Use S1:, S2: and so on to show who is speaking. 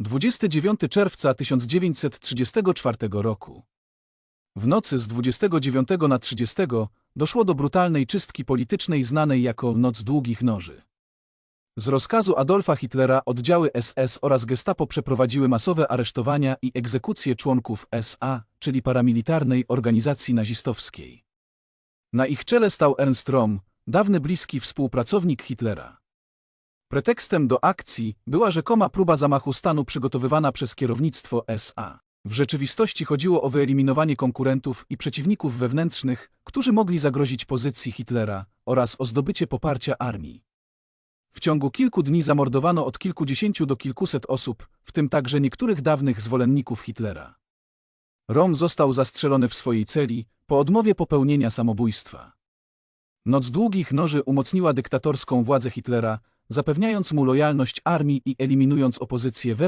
S1: 29 czerwca 1934 roku. W nocy z 29 na 30 doszło do brutalnej czystki politycznej znanej jako Noc Długich Noży. Z rozkazu Adolfa Hitlera oddziały SS oraz Gestapo przeprowadziły masowe aresztowania i egzekucje członków SA, czyli paramilitarnej organizacji nazistowskiej. Na ich czele stał Ernst Röhm, dawny bliski współpracownik Hitlera. Pretekstem do akcji była rzekoma próba zamachu stanu przygotowywana przez kierownictwo SA. W rzeczywistości chodziło o wyeliminowanie konkurentów i przeciwników wewnętrznych, którzy mogli zagrozić pozycji Hitlera, oraz o zdobycie poparcia armii. W ciągu kilku dni zamordowano od kilkudziesięciu do kilkuset osób, w tym także niektórych dawnych zwolenników Hitlera. Rom został zastrzelony w swojej celi po odmowie popełnienia samobójstwa. Noc długich noży umocniła dyktatorską władzę Hitlera, zapewniając mu lojalność armii i eliminując opozycję.